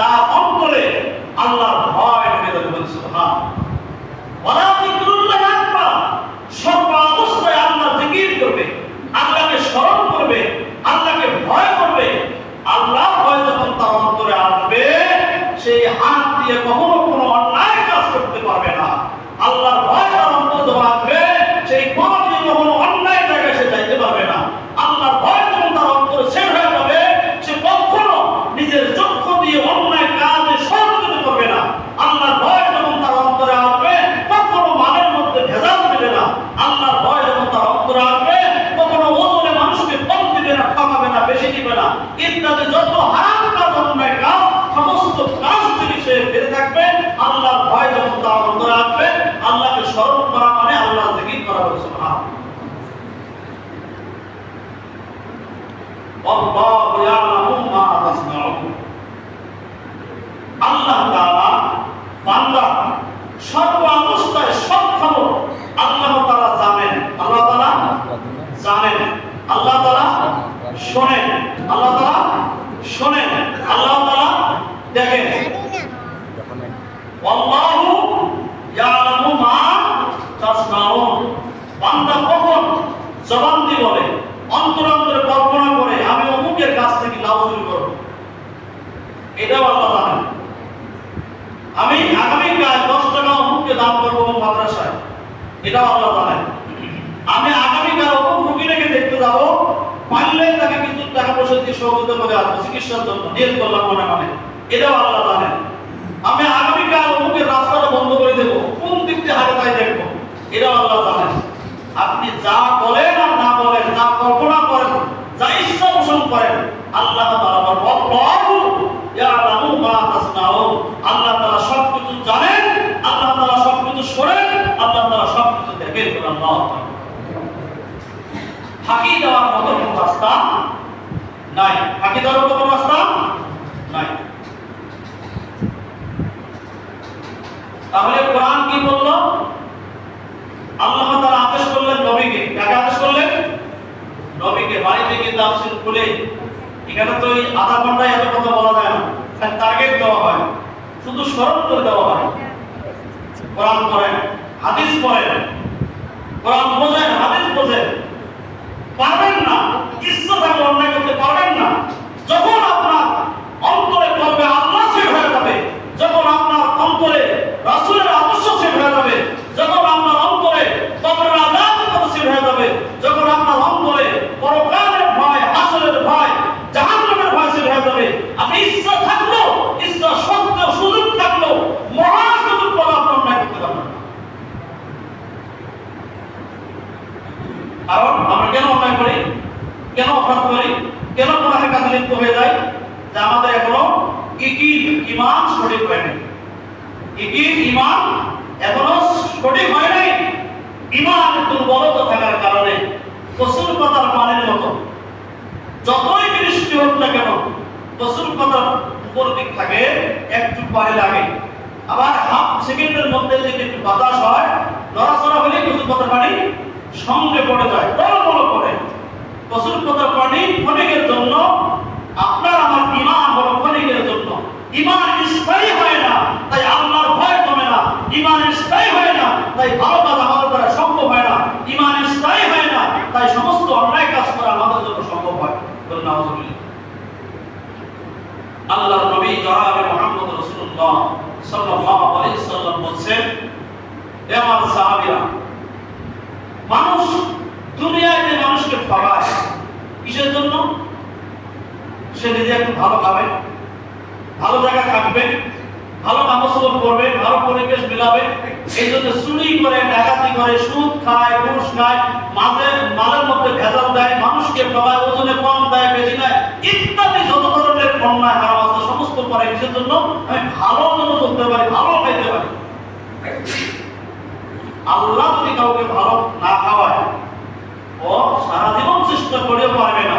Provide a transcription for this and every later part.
তার অন্তরে আল্লাহর শোনেন। আল্লাহ তাআলা শোনেন। আল্লাহ তাআলা দেখেন। ইয়ালামু মা তাসনাউন বান্দা কখন জবানদি বলে, অন্তর অন্তরে কল্পনা করে, আমি অমুকের কাছ থেকে লাভ চুরি করব। এটাও আল্লাহ জানেন। আমি আগামীকাল দশ টাকা অমুককে দান করব মাদ্রাসায় এটাও আল্লাহ জানেন আমি আগামীকাল অমুক রুগীটাকে দেখতে যাব পারলে তাকে কিছু টাকা পয়সা করে আসব চিকিৎসার জন্য নিয়ত করলাম মনে মনে এটাও আল্লাহ জানেন। আমি আগামীকাল অমুকের রাস্তাটা বন্ধ করে দেবো। কোন দিক হাতে তাই দেখব। এটাও আল্লাহ জানেন। আপনি যা বলেন আর না বলেন, যা কল্পনা করেন, যা ইচ্ছা পোষণ করেন, আল্লাহ আল্লাহু তাআলা সবকিছু জানেন, আল্লাহ তাআলা সবকিছু শোনেন, আল্লাহ তাআলা সবকিছু দেখেন। বলে দেওয়ার মতো রাস্তা নাই। মতো কোনো রাস্তা নাই। তাহলে কোরআন কি বলল? আল্লাহ তাআলা আদেশ করলেন নবীকে। কাকে আদেশ করলেন? নবীকে। বাড়ি থেকে তাফসীর খুলে। এখানে তো এই আধা ঘন্টায় এত কথা বলা যায় না। খালি টার্গেট দেওয়া হয়। শুধু স্মরণ করে দেওয়া হয়। কোরআন পড়েন, হাদিস পড়েন। কোরআন বোঝেন, হাদিস বোঝেন। পারবেন না ইচ্ছা থাকলে অন্যায় করতে পারবেন না। যখন আপনার অন্তরে করবে আল্লাহ সেট হয়ে যাবে, যখন আপনার অন্তরে রাসূলের আদর্শ সেট হয়ে যাবে, যখন আপনার অন্তরে কবরের আযাব কথা সেট হয়ে যাবে, যখন আপনার অন্তরে পরকালের ভয়, হাসরের ভয়, জাহান্নামের ভয় সেট হয়ে যাবে, আপনি ইচ্ছা থাকল ইচ্ছা সত্ত্বেও সুযোগ থাকল মহা সুযোগ পরে আপনি অন্যায় করতে পারবেন না কারণ আমরা কেন অন্যায় করি কেন অপরাধ করি কেন গুনাহের হয়ে যাই যে আমাদের এখনও ইকির ইমান সঠিক হয় নাই। ইকির ইমান এখনও সঠিক হয় নাই। ইমান দুর্বলতা থাকার কারণে কসুর পাতার পানির মতো যতই বৃষ্টি হোক না কেন কসুর পাতার উপর দিক থাকে, একটু পানি লাগে। আবার হাফ সেকেন্ডের মধ্যে যদি একটু বাতাস হয়, নড়াচড়া হলে কসুর পাতার পানি সঙ্গে পড়ে যায় টলমল করে। কসুর পাতার পানি ক্ষণিকের জন্য আপনার আমার ইমান হলো ক্ষণিকের জন্য। ইমান স্থায়ী হয় না, তাই আল্লাহর ভয় কমে না। ইমান স্থায়ী হয় না, তাই ভালো কাজ আমাদের দ্বারা সম্ভব হয় না। ইমান স্থায়ী হয় না, তাই সমস্ত অন্যায় কাজ করা আমাদের জন্য সম্ভব হয়। বলে আল্লাহর নবী জনাবে মুহাম্মদ রাসূলুল্লাহ সাল্লাল্লাহু আলাইহি সাল্লাম বলেন হে আমার সাহাবীরা, মানুষ দুনিয়ায় যে মানুষকে ঠকায় কিসের জন্য? সে নিজে একটু ভালো খাবে, ভালো জায়গা থাকবে, ভালো কামসল করবে, ভালো পরিবেশ মিলাবে। এই জন্য চুরি করে, ডাকাতি করে, সুদ খায়, ঘুষ খায়, মাঝে, মালের মধ্যে ভেজাল দেয়, মানুষকে ঠকায় ওজনে কম দেয়, বেশি দেয়, ইত্যাদি যত ধরনের অন্যায় হারাম আছে, সমস্ত করে কিসের জন্য আমি ভালো জন্য চলতে পারি, ভালো খাইতে পারি। আল্লাহ যদি কাউকে ভালো না খাওয়ায়, ও সারা জীবন চেষ্টা করেও পারবে না।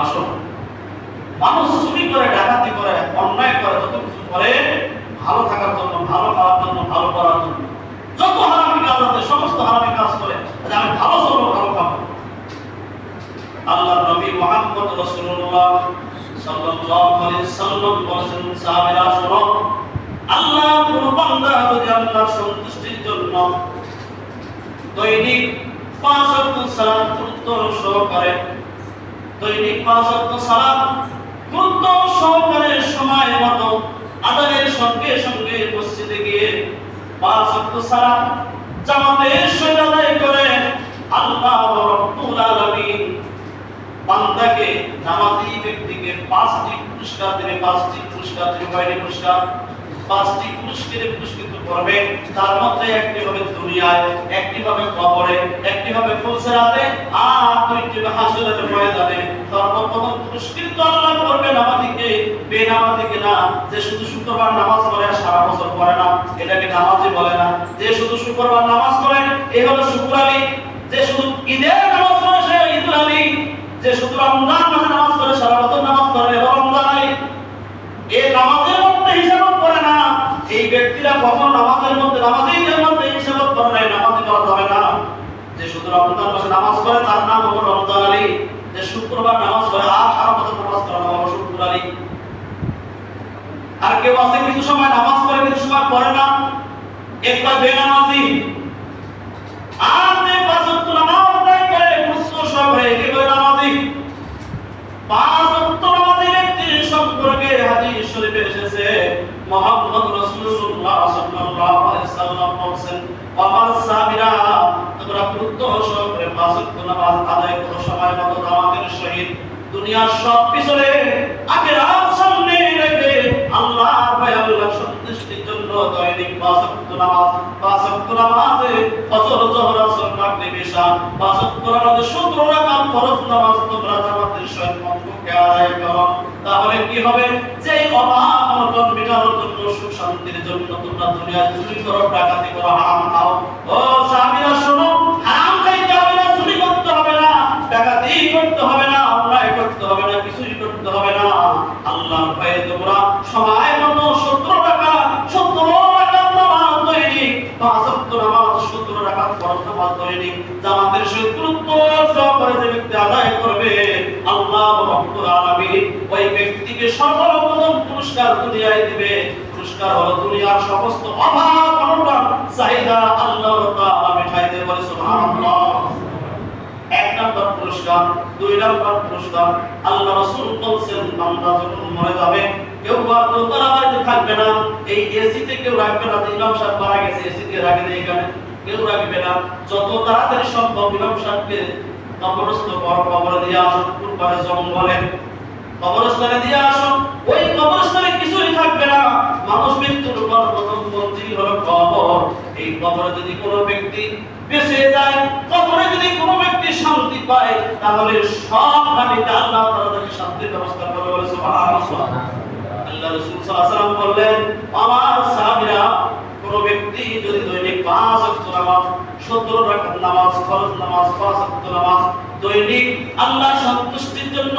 আসুন মানুষ চুরি করে, ডাকাতি করে, অন্যায় করে, যত কিছু করে, ভালো থাকার জন্য, ভালো খাওয়ার জন্য, ভালো করার জন্য, যত হারামি কাজ আছে, সমস্ত হারামি কাজ করে আমি ভালো চলবো, ভালো খাব। আল্লাহ নবী মুহাম্মদ রাসূলুল্লাহ সাল্লাল্লাহু আলাইহি সাল্লাম বলেছেন, সাহাবীরা, শোনো, আল্লাহ কোন বান্দা যদি সন্তুষ্টির জন্য দৈনিক পাঁচ ওয়াক্ত সালাত সহকারে দৈনিক পাঁচ ওয়াক্ত সালাত গুরুত্ব সহকারে সময় মতো আদায়ের সঙ্গে সঙ্গে মসজিদে গিয়ে পাঁচ ওয়াক্ত সালাত জামাতের সঙ্গে আদায় করে আল্লাহ রব্বুল আলামিন বান্দাকে নামাজি ব্যক্তিকে পাঁচটি পুরস্কার দেবে, পাঁচটি পুরস্কার দেবে, কয়টি পুরস্কার? পাঁচটি পুরস্কারে পুরস্কৃত করবে। তার মধ্যে একটি হবে দুনিয়ায়, একটি হবে কবরে, একটি হবে ফুলসেরাতে, আর দুইটি হবে হাসরের ময়দানে। সর্বপ্রথম পুরস্কৃত আল্লাহ করবে নামাজিকে। বেনামাজিকে না, যে শুধু শুক্রবার নামাজ পড়ে আর সারা বছর পড়ে না, এটাকে নামাজি বলে না। যে শুধু শুক্রবার নামাজ পড়ে এই হলো শুক্র আলী যে শুধু ঈদের নামাজ পড়ে, সে ঈদুল আলী যে শুধু রমজান মাসে নামাজ পড়ে, সারা বছর নামাজ পড়ে রমজান আলী এই নামাজের মধ্যে হিসাব এই ব্যক্তিরা কখন নামাজের মধ্যে নামাজের মধ্যে হিসাব করে না নামাজ করা যাবে না। যে শুধু রমজান মাসে নামাজ পড়ে, তার নাম হলো রমজান আলী। যে শুক্রবার নামাজ পড়ে, আর সারা বছর নামাজ পড়ে নাম হলো শুক্র আলী। আর কেউ আছে কিছু সময় নামাজ পড়ে, কিছু সময় পড়ে না। একটা বেনামাজি। আর যে পাঁচ নামাজ আদায় করে, মুসলিম সহকারে একে বলে নামাজি। পাঁচ নামাজি ব্যক্তির সম্পর্কে হাদিস শরীফে এসেছে মুহাম্মদ রাসূলুল্লাহ সাল্লাল্লাহু আলাইহি সাল্লাম বলেছেন, আমার সাহাবীরা, তোমরা গুরুত্ব সহকারে পাঁচ ওয়াক্ত নামাজ আদায় করো, সময় মতো জামাতের সহিত দুনিয়ার সব পিছনে আখিরাত সামনে রেখে আল্লাহর ভয় আল্লাহ সন্তুষ্টির জন্য দৈনিক পাঁচ ওয়াক্ত নামাজ পাঁচ ওয়াক্ত নামাজে ফজর, জোহর, আসর, মাগরিব ঈশা পাঁচ ওয়াক্ত নামাজে 17 রাকাত ফরজ নামাজ তোমরা জামাতের সহিত মক্কে আদায় করো। তাহলে কি হবে? যে অভাব অনটন মেটানোর জন্য সুখ শান্তির জন্য তোমরা দুনিয়ায় চুরি করো, ডাকাতি করো, হারাম খাও। ও সাহাবীরা শোনো, হারাম খাইতে হবে না, চুরি করতে হবে না, ডাকাতি করতে হবে না, অন্যায় করতে হবে না, কিছুই করতে হবে না। আল্লাহর ভয়ে তোমরা সময় মতো সতেরো পুরস্কার হলো দুনিয়ার সমস্ত অভাব, অনটন, চাহিদা আল্লাহ তাআলা মিটাই দেবে বলে, সুবহানাল্লাহ। এক নম্বর পুরস্কার, দুই নম্বর পুরস্কার, আল্লাহ রাসূল বলছেন, বান্দা যখন মরে যাবে, কেউ আর দোতলা বাড়িতে থাকবে না। এই এসিতে কেউ রাখবে না ইমাম সাহেব মারা গেছে এসি দিয়ে রাখে দেয় এখানে। কেউ রাখবে না। যত তাড়াতাড়ি সম্ভব ইমাম সাহেবকে কবরস্থ কবরে দিয়ে আসুন কুরবানে জঙ্গলে। কবরস্থানে দিয়ে আসো। ওই কবরস্থানে কিছুই থাকবে না। মানুষ মৃত্যুর পর প্রথম মন্দির হলো কবর। এই কবরে যদি কোনো ব্যক্তি বেঁচে যায়, কবরে যদি কোনো ব্যক্তি শান্তি পায়, তাহলে সব ঘাটিতে আল্লাহ তাকে শান্তির ব্যবস্থা করবে বলে, সুবহানাল্লাহ। আল্লাহ রাসূল সাল্লাল্লাহু আলাইহি ওয়াসাল্লাম বললেন, আমার সাহাবীরা কোনো ব্যক্তি যদি দৈনিক পাঁচ ওয়াক্ত নামাজ সতেরো রাকাত নামাজ, ফরজ নামাজ, পাঁচ ওয়াক্ত নামাজ দৈনিক আল্লাহ সন্তুষ্টির জন্য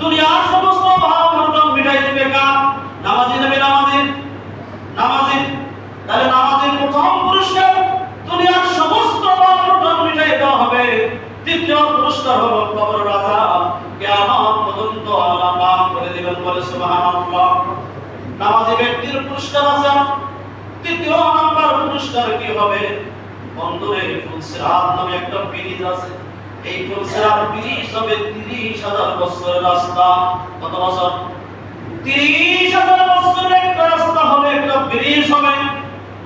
দুনিয়ার সমস্ত ভাব অনটন মিটাই দিবে কার? নামাজি নামে নামাজি নামাজি তাহলে নামাজের প্রথম পুরস্কার দুনিয়ার সমস্ত ভাব অনটন মিটাই দেওয়া হবে। দ্বিতীয় পুরস্কার হলো কবরের আযাব কিয়ামত পর্যন্ত আল্লাহ মাফ করে দিবেন, বলে সুবহানাল্লাহ। নামাজি ব্যক্তির পুরস্কার আছে। তৃতীয় নাম্বার পুরস্কার কি হবে? বন্ধুরে ফুলসিরাত নামে একটা ব্রিজ আছে। এই ফুলসিরাত ব্রিজ হবে তিরিশ হাজার বছরের রাস্তা। কত বছর? তিরিশ হাজার বছরের একটা রাস্তা হবে, একটা ব্রিজ হবে।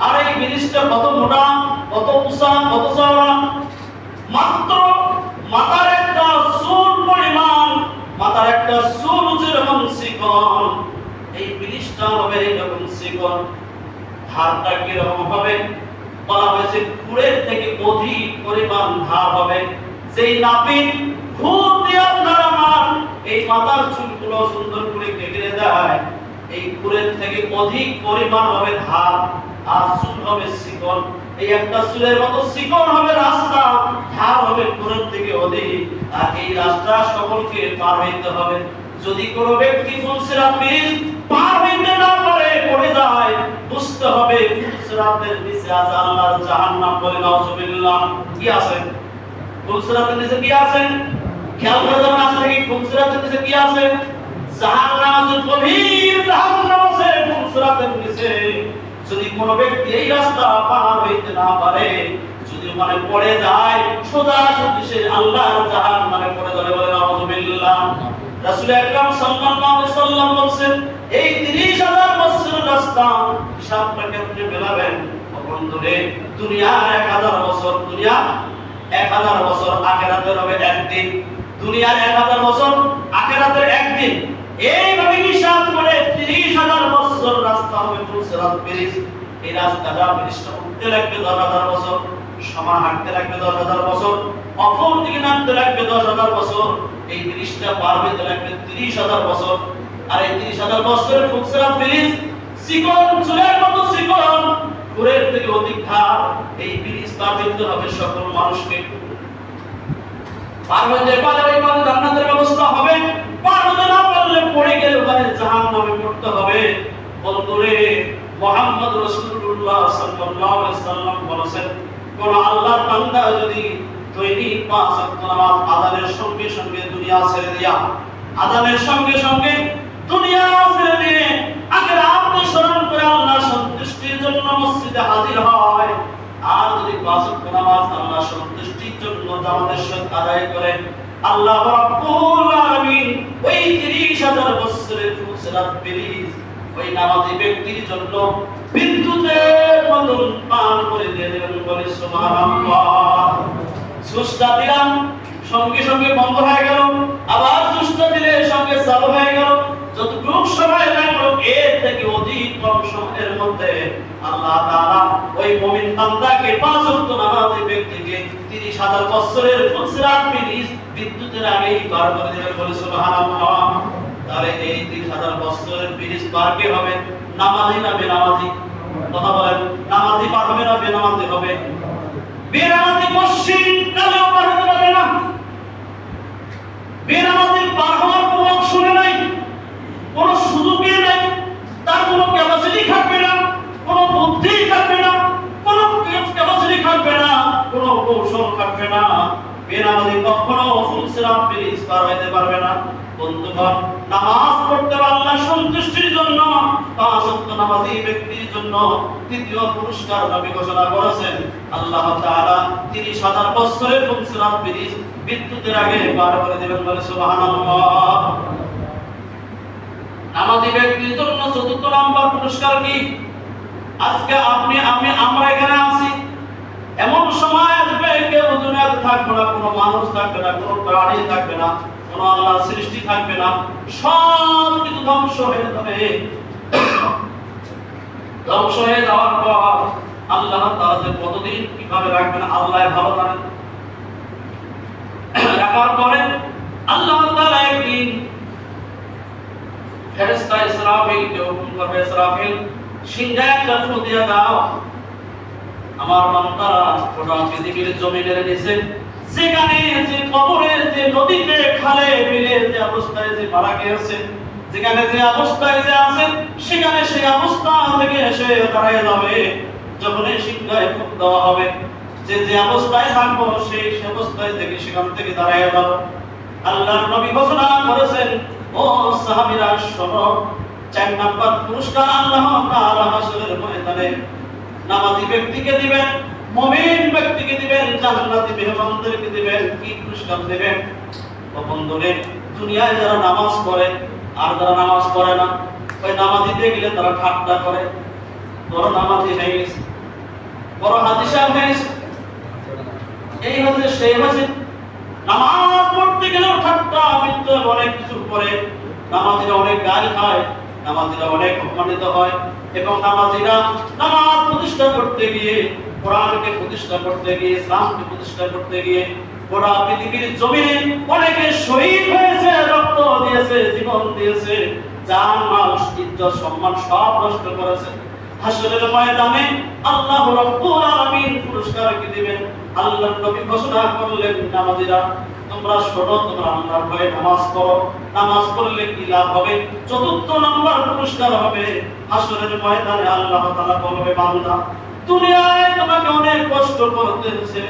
আর এই ব্রিজটা কত মোটা, কত উঁচা, কত চওড়া? মাত্র মাথার একটা চুল পরিমাণ মাথার একটা চুল যেরকম শিকল এই ব্রিজটা হবে এইরকম শিকল ধারটা কীরকম হবে? বলা হয়েছে কুড়ের থেকে অধিক পরিমাণ ধার হবে। যেই নাপিত খুব দিয়ে আপনার আমার এই মাথার চুলগুলো সুন্দর করে কেটে দেয় এই কুড়ের থেকে অধিক পরিমাণ হবে ধার আর চুল হবে শিকল। এই একটা চুলের মতো শিকল হবে রাস্তা, ধার হবে কুড়ের থেকে অধিক। আর এই রাস্তা সকলকে পার হইতে হবে। যদি কোনো ব্যক্তি ফুলসিরাত ব্রিজ পার হইতে না পারে, পড়ে যায়, বুঝতে হবে ফুলসিরাতের নিচে আছে আল্লাহর জাহান্নাম বলে, নাউজুবিল্লাহ। কি আছে? ফুলসিরাতের নিচে কি আছে? খেয়াল করে যাবেন আসলে কি ফুলসিরাতের নিচে কি আছে? জাহান্নাম আছে গভীর জাহান্নাম আছে ফুলসিরাতের নিচে যদি কোনো ব্যক্তি এই রাস্তা পার হইতে না পারে, যদি মানে পড়ে যায়, সোজা সত্যি সে আল্লাহর জাহান্নামে পড়ে যাবে বলে নাউজুবিল্লাহ। রাসূল আকরাম সাল্লাল্লাহু আলাইহি সাল্লাম বলেন এই 30000 বছরের রাস্তা হিসাবটা কেমনে মেলাবেন? বন্ধুরে, দুনিয়ার 1000 বছর, দুনিয়া 1000 বছর, আখিরাতের হবে একদিন। দুনিয়ার 1000 বছর, আখিরাতের একদিন। এইভাবে হিসাব করে 30000 বছর রাস্তা হবে ফুলসিরাত ব্রিজ। এই রাস্তাটা ব্রিজটা উঠতে লাগবে 10000 বছর সময় হাঁটতে লাগবে 10000 বছর, অপর দিকে নামতে লাগবে 10000 বছর। এই ব্রিজটা পার হইতে লাগবে 30000 বছর। আর এই 30000 বছরের ফুলসিরাত ব্রিজ, চিকন চুলের মতো চিকন। কুরের থেকে অধিক ধার এই ব্রিজ পার হইতে হবে সকল মানুষকে। পার হইতে পারলে ওই পারে জান্নাতের ব্যবস্থা হবে, পার হতে না পারলে পড়ে গেলে ওখানে জাহান্নামে পড়তে হবে। বন্ধুরে মোহাম্মদ রাসূলুল্লাহ সাল্লাল্লাহু আলাইহি সাল্লাম বলেছেন, কোন আল্লাহর বান্দা যদি দৈনিক পাঁচ ওয়াক্ত নামাজ আদানের সঙ্গে সঙ্গে দুনিয়া ছেড়ে দিয়া আদানের সঙ্গে সঙ্গে দুনিয়া ছেড়ে দিয়ে আগের আপনি স্মরণ করে আল্লাহর সন্তুষ্টির জন্য মসজিদে হাজির হয়। আর যদি পাঁচ নামাজ আল্লাহর সন্তুষ্টির জন্য জামাতের সহিত আদায় করে আল্লাহ রাব্বুল আলামিন ওই 30000 বছরের ফুলসিরাত ব্রিজ ওই নামাজি ব্যক্তির জন্য বিদ্যুতের মতন পান করে দিয়ে দেবেন বলে সুবহানাল্লাহ। সুস্টা দিলাম, সঙ্গে সঙ্গে বন্ধ হয়ে গেল, আবার সুস্টা দিলে সঙ্গে চালু হয়ে গেল। যতটুক সময় লাগল এর থেকে অধিক কম সময়ের মধ্যে আল্লাহ তাআলা ওই মুমিন বান্দাকে পাঁচ ওয়াক্ত নামাজি ব্যক্তিকে 30000 বছরের ফুলসিরাত ব্রিজ বিদ্যুতের আগেই পার করে দেবে বলে, সুবহানাল্লাহ। তাহলে এই 30000 বছরের ব্রিজ পার কে হবে? নামাজি না বেনামাজি? কথা বলেন, নামাজি পার হবে না বেনামাজি হবে? বেনামাজি মসজিদ কালেও পার হতে পারবে না। বেনামাজি পার হওয়ার কোনো অপশনে নাই। কোনো সুযোগই নাই। তার কোনো ক্যাপাসিটি থাকবে না, কোনো বুদ্ধি থাকবে না, কোনো ক্যাপাসিটি থাকবে না, কোনো কৌশল থাকবে না। বেনামাজি কখনো ফুলসিরাত ব্রিজ পার হইতে পারবে না। বন্ধুগণ, নামাজ পড়তে আল্লাহ সন্তুষ্টির জন্য। পাঁচ ওয়াক্ত নামাজি ব্যক্তির জন্য তৃতীয় পুরস্কার নবী ঘোষণা করেছেন। আল্লাহ তাআলা 30000 বছরের ফুলসিরাত ব্রিজ বিদ্যুতের আগে পার করে দেবেন বলে সুবহানাল্লাহ। নামাজি ব্যক্তির জন্য চতুর্থ নাম্বার পুরস্কার কি? আজকে আপনি, আমি, আমরা এখানে আছি। এমন সময় আসবে, কেউ দুনিয়াতে থাকবে না, কোনো মানুষ থাকবে না, কোনো প্রাণী থাকবে না, কোনো আল্লাহ সৃষ্টি থাকবে না। সব কিছু ধ্বংস হয়ে যাবে। ধ্বংস হয়ে যাওয়ার পর আল্লাহ তাআলা কতদিন কীভাবে রাখবেন, আল্লাহ ভালো জানেন। রাখার পরে আল্লাহ তাআলা একদিন ফেরেশতা ইসরাফিল কে হুকুম করবে ইসরাফিল সিংহা একটা ফু দিয়ে দাও আমার বান্দারা গোটা পৃথিবীর জমিনের নিচে, যেখানে যে কবরে যে নদীতে খালে বিলে যে অবস্থায় যে মারা গিয়েছে, যেখানে যে অবস্থায় যে আছে, সেখানে সেই অবস্থা থেকে এসে দাঁড়ায় যাবে। যখন এই সিংহায় ফুক দেওয়া হবে, যে যে অবস্থায় থাকব, সেই অবস্থায় থেকে সেখান থেকে দাঁড়ায় যাব। আল্লাহর নবী ঘোষণা করেছেন ও সাহাবীরা শোনো চার নাম্বার, পুরস্কার আল্লাহ তাআলা হাসরের ময়দানে নামাজি ব্যক্তিকে দিবেন, মুমিন ব্যক্তিকে দিবেন, জান্নাতি মেহমানদেরকে দিবেন, কি পুরস্কার দিবেন? ও বন্ধুরে, দুনিয়ায় যারা নামাজ পড়ে, আর যারা নামাজ পড়ে না, ওই নামাজিতে গেলে তারা ঠাট্টা করে। বড় নামাজি হয়ে গেছে। বড় হাদিসা হয়ে গেছে এই হচ্ছে, সেই হচ্ছে নামাজ পড়তে গেলেও ঠাট্টা মিথ্যা অনেক কিছু করে নামাজিরা অনেক গাল খায়, নামাজিরা অনেক অপমানিত হয় এবং নামাজিরা নামাজ প্রতিষ্ঠা করতে গিয়ে, কোরআনকে প্রতিষ্ঠা করতে গিয়ে, ইসলামকে প্রতিষ্ঠা করতে গিয়ে, গোটা পৃথিবীর জমিনে অনেকে শহীদ হয়েছে, রক্ত দিয়েছে, জীবন দিয়েছে জান মাল, ইজ্জত, সম্মান সব নষ্ট করেছে। হাসরের ময়দানে আল্লাহ রাব্বুল আলামিন পুরস্কার কি দিবেন? আল্লাহর নবী ঘোষণা করলেন নামাজীরা তোমরা শোনো, তোমরা আল্লাহর ভয়ে নামাজ পড়ো। নামাজ পড়লে কি লাভ হবে? চতুর্থ নম্বর পুরস্কার হবে হাসরের ময়দানে আল্লাহ তাআলা বলবে, বান্দা, দুনিয়ায় তোমাকে অনেক কষ্ট করতে হয়েছে।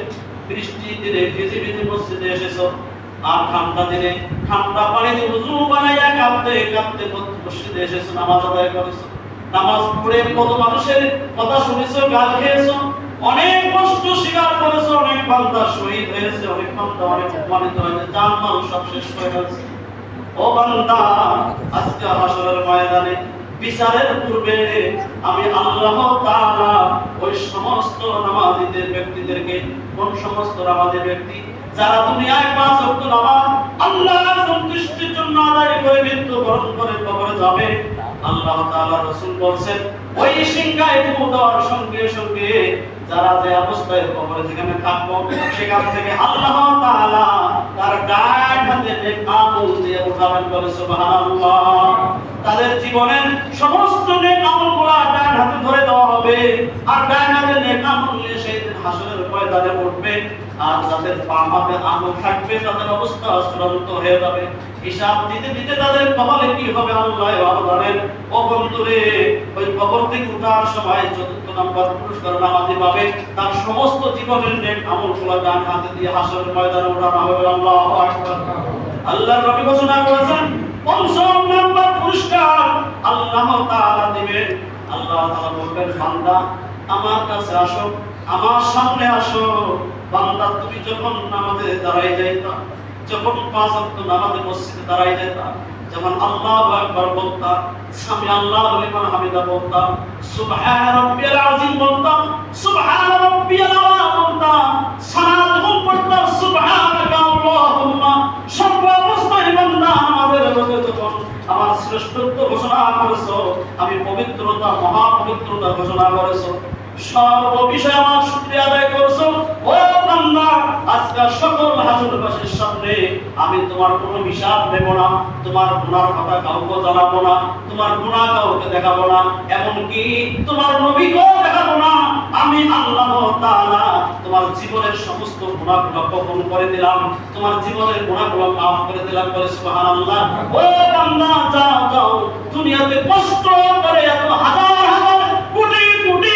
বৃষ্টি দিনে ভিজে ভিজে মসজিদে এসেছ। আর ঠান্ডা দিনে, ঠান্ডা পানিতে উজু বানাইয়া কাঁপতে কাঁপতে মসজিদে এসেছ, নামাজ আদায় করেছ। নামাজ পড়ে কত মানুষের কথা শুনেছো, গাল খেয়েছো। অনেক কষ্ট স্বীকার করেছ, অনেক বান্দা শহীদ হয়েছে, অনেক বান্দা অনেক হয়েছে সব শেষ হয়ে গেছে ও বান্দা, আজকে হাসরের ময়দানে বিচারের পূর্বে আমি আল্লাহ তাআলা ওই সমস্ত নামাজীদের ব্যক্তিদেরকে, কোন সমস্ত নামাজি ব্যক্তি, যারা দুনিয়ায় পাঁচ ওয়াক্ত নামাজ আল্লাহর সন্তুষ্টির জন্য আদায় করে মৃত্যুবরণ করে কবরে যাবে, আল্লাহ তাআলা রাসূল বলেন ওই সিংহায় সঙ্গে সঙ্গে যারা যে অবস্থায় কবরে যেখানে থাকব, সেখান থেকে আল্লাহ তাআলা তার হাতে নেকামল দিয়ে উঠাবেন বলে সুবহানাল্লাহ। তাদের জীবনের সমস্ত নেকামলগুলা ডান হাতে ধরে দেওয়া হবে। আর ডান হাতে নেকামল নিয়ে সেই দিন হাসরের ময়দানে উঠবে আর যাদের বাম হাতে আমল থাকবে, তাদের অবস্থা চূড়ান্ত হয়ে যাবে। হিসাব দিতে দিতে তাদের কপালে কি হবে আল্লাহ ভালো জানেন ও ওই কবর থেকে উঠার সময় চতুর্থ নম্বর পুরস্কার নামাজি পাবে। তার সমস্ত জীবনের নেক আমলগুলো ডান হাতে দিয়ে হাসরের ময়দানে উঠানো হবে। আল্লাহু আকবার। আল্লাহর নবী ঘোষণা করেছেন, পঞ্চম নম্বর পুরস্কার আল্লাহ তাআলা দিবেন। আল্লাহ তাআলা বলবেন, বান্দা, আমার কাছে আসো। আমার সামনে আসো, বান্দা, তুমি যখন নামাজে দাঁড়াই যাইতা, যখন পাঁচ ওয়াক্ত নামাজে মসজিদে দাঁড়াই যাইতা যখন আল্লাহ আকবার বলতা সামি আল্লাহ লিমান হামিদা বলতা, সুবহান রাব্বিয়াল আযীম বলতা, সুবহান রাব্বিয়াল আলা বলতা সালাত যখন পড়তা সুবহানাকা আল্লাহুম্মা, সর্ব অবস্থায় বান্দা আমাদের মধ্যে যখন আমার শ্রেষ্ঠত্ব ঘোষণা করেছ, আমি পবিত্রতা মহা পবিত্রতা ঘোষণা করেছ সর্ব বিষয়ে আমার শুকরিয়া আদায় করছ। ও বান্দা, আজকে সকল হাজুরবাসীর সামনে আমি তোমার কোনো হিসাব নেব না, তোমার গুনার কথা কাউকে জানাব না, তোমার গুনাহ কাউকে দেখাবো না, এমনকি তোমার নবীকেও দেখাবো না। আমি আল্লাহ তাআলা তোমার জীবনের সমস্ত গুনাহগুলো কবুল করে দিলাম তোমার জীবনের গুনাহগুলো মাফ করে দিলাম বলে সুবহানাল্লাহ। ও বান্দা, যাও যাও, দুনিয়াতে কষ্ট করে এত হাজার হাজার কোটি কোটি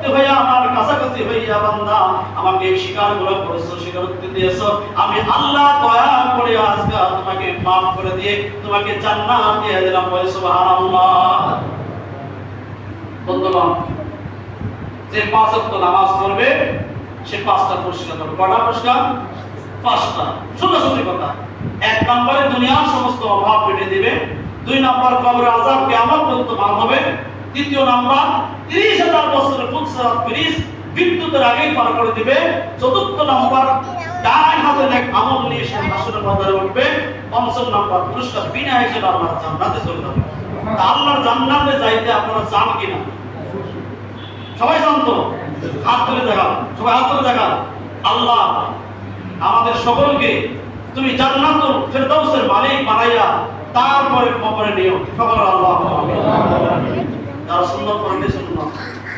নিকটবর্তী হইয়া আমার কাছাকাছি হইয়া বান্দা, আমাকে এই শিকারগুলো করেছ স্বীকারোক্তি দিয়েছ। আমি আল্লাহ দয়া করে আজকে তোমাকে মাফ করে দিয়ে তোমাকে জান্নাত দিয়ে দিলাম বলে সুবহানাল্লাহ। বন্ধুগণ, যে পাঁচ ওয়াক্ত নামাজ পড়বে, সে পাঁচটা পুরস্কার পাবে কটা পুরস্কার? পাঁচটা। সোজাসুজি কথা। এক নম্বরে দুনিয়ার সমস্ত অভাব কেটে দিবে। দুই নম্বর কবর আজাব কিয়ামত পর্যন্ত মাফ হবে। তৃতীয় নাম্বার, তিরিশ হাজার বছরের ফুলসারাত ফিরিস বিদ্যুতের আগেই পার করে দিবে। চতুর্থ নাম্বার ডান এক আমল নিয়ে সে ময়দানে উঠবে। পঞ্চম নাম্বার, পুরস্কার বিনা হিসেবে জান্নাতে চলে যাবে। আল্লাহর জান্নাতে যাইতে আপনারা চান কিনা? সবাই জানত হাত তুলে দেখাও। সবাই হাত তুলে দেখাও। আল্লাহ, আমাদের সকলকে তুমি জান্নাতুল ফেরদাউসের মালিক বানাইয়া তারপরে কবরে নিও। সকল আল্লাহ যারা সুন্দর করে শুনুন